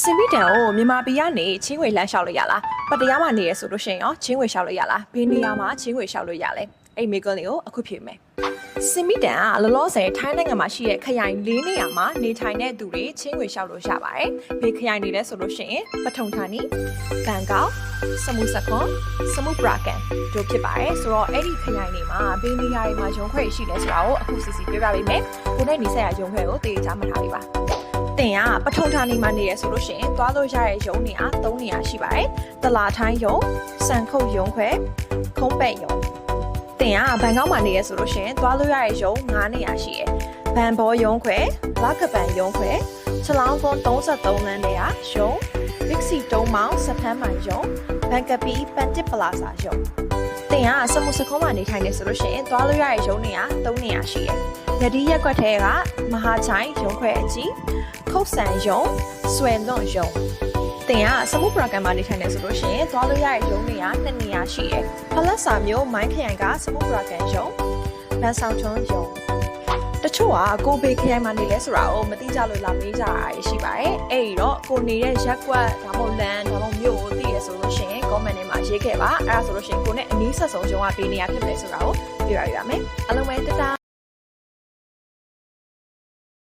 စင်မီတန်ကိုမြန်မာပြည်ကနေချင်းဝေလမ်းလျှောက်လို့ရလားပတရားမှာနေရဆိုလို့ရှိရင်ရောချင်းဝေလျှောက်လို့ရလားဘယ်နေရာမှာချင်းဝေလျှောက်လို့ရလဲအဲ့မေကွန်လေးကိုအခုဖြေမယ်စင်မီတန်ကလောလောဆယ်ထိုင်းနိုင်ငံမှာရှိတဲ့ခရိုင်၄နေရာမှာနေထိုင်တဲ့သူတွေချင်းဝေလျှောက်လို့ရပါတယ်ဘယ်ခရိုင်တွေလဲဆိုလို့ရှိရင်ပထုံဌာနီဘန်ကောက်စမုစခွန်စမုပရာကန်တို့ဖြစ်ပါတယ်ဆိုတော့အဲ့ဒီခရိုင်တွေမှာဘယ်နေရာတွေမှာရုံခွဲရှိလဲဆိုတာကိုအခုစီစီပြောပြပေးမယ်ကိုနဲ့နေဆက်ရရုံခွဲကိုတည်ကြမှတ်ထားပေးပါ တင်ကပထုံဌာနီမှာနေရဆိုလို့ရှိရင်သွားလို့ရတဲ့ရုံနေရာ၃နေရာရှိပါတယ်။တလာထိုင်းရုံ၊စံခုတ်ရုံခွဲ၊ခုံးပက်ရုံ။တင်ကဘန်ကောက်မှာနေရဆိုလို့ရှိရင်သွားလို့ရတဲ့ရုံ၅နေရာရှိတယ်။ဘန်ဘောရုံခွဲ၊လကပန်ရုံခွဲ၊ချလောင်းကွန်33လမ်းနေရာရုံ၊ဘစ်စီတုံးမောင်စဖမ်းမှန်ရုံ၊ဘန်ကပီပန်တစ်ပလာဇာရုံ။တင်ကစမှုစခုံးမှာနေထိုင်နေဆိုလို့ရှိရင်သွားလို့ရတဲ့ရုံနေရာ၃နေရာရှိတယ်။ရဒီရက်ကွက်ထဲကမဟာချိုင်ရုံခွဲအကြီး ခုတ်ဆန်ယုံဆွဲလွန်ယုံတင်ကစမှုပရိုဂရမ်မှာနေထိုင်နေဆိုလို့ရှိရင်သွားလို့ရတဲ့ယုံနေရနှစ်နေရာရှိတယ်ဖလက်စာမျိုးမိုင်းခရိုင်ကစမှုပရိုဂရမ်ယုံဗန်ဆောင်ထွန်းယုံတချို့ကကိုဘေခရိုင်မှာနေလဲဆိုတာကိုမသိကြလို့လာမေးကြတာရှိပါတယ်အဲ့ဒီတော့ကိုနေတဲ့ရက်ကွက်ဒါမှမဟုတ်လန်ဒါမှမဟုတ်မြို့ကိုသိရဆိုလို့ရှိရင် comment ထဲမှာရေးခဲ့ပါအဲ့ဒါဆိုလို့ရှိရင်ကိုနဲ့အနည်းဆက်ဆုံးယုံကဘေးနေရာဖြစ်မယ်ဆိုတာကိုပြရရမယ်အားလုံးပဲတတာ